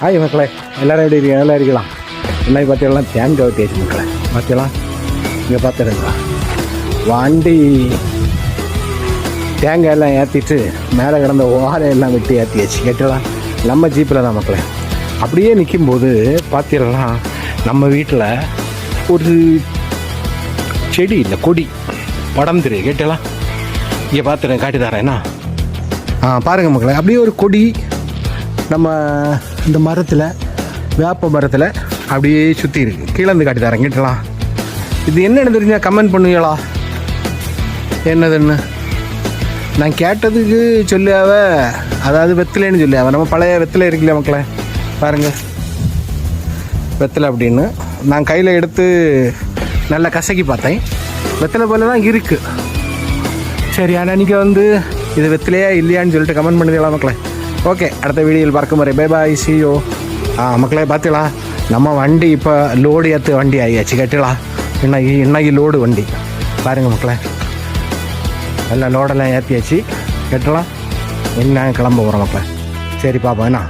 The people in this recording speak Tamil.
ஹாய் மக்களே. எல்லோரும் எப்படி இருக்கீங்க? நல்லா இருக்கலாம். இன்னைக்கு பார்த்தீங்கன்னா தேங்காய் ஊற்றியாச்சு மக்களே. பார்த்தீங்களா இங்கே பார்த்துருங்களா வண்டி. தேங்காய் எல்லாம் ஏற்றிட்டு மேலே கிடந்த ஓலையெல்லாம் எல்லாம் வெட்டி ஏற்றியாச்சு கேட்டலாம் நம்ம ஜீப்பில் தான் மக்களே. அப்படியே நிற்கும்போது பார்த்தீங்கன்னா நம்ம வீட்டில் ஒரு செடி இல்லை கொடி படம் தெரியும். கேட்டலாம் இங்கே பார்த்துறேன் காட்டி என்ன? ஆ பாருங்கள் மக்களே. அப்படியே ஒரு கொடி நம்ம இந்த மரத்தில் வேப்ப மரத்தில் அப்படியே சுற்றி இருக்கு. கீழே இருந்து காட்டி தரேன் கேட்டலாம் இது என்னென்னு தெரிஞ்சால் கமெண்ட் பண்ணுவீங்களா? என்னதுன்னு? நான் கேட்டதுக்கு சொல்லியாவ அதாவது வெத்திலைன்னு சொல்லியாவ. நம்ம பழைய வெத்திலை இருக்குல்ல மக்களே? பாருங்கள் வெத்தலை அப்படின்னு நான் கையில் எடுத்து நல்லா கசக்கி பார்த்தேன். வெத்தலை போல தான் இருக்குது சரி ஆனால் நீங்கள் வந்து இது வெத்திலையா இல்லையான்னு சொல்லிட்டு கமெண்ட் பண்ணிடலாம் மக்களே? ஓகே அடுத்த வீடியோவில் பார்க்கும் வரை பை பாய் சியோ ஆ மக்களே பார்த்துக்கலாம் நம்ம வண்டி இப்போ லோடு ஏற்று வண்டி ஆகியாச்சு கேட்டுலாம் இன்னைக்கு இன்னைக்கு லோடு வண்டி பாருங்கள் மக்களே எல்லாம் லோடெல்லாம் ஏற்றியாச்சு கேட்டலாம் என்ன கிளம்ப போகிறோம் மக்களே சரி பார்ப்போம் என்ன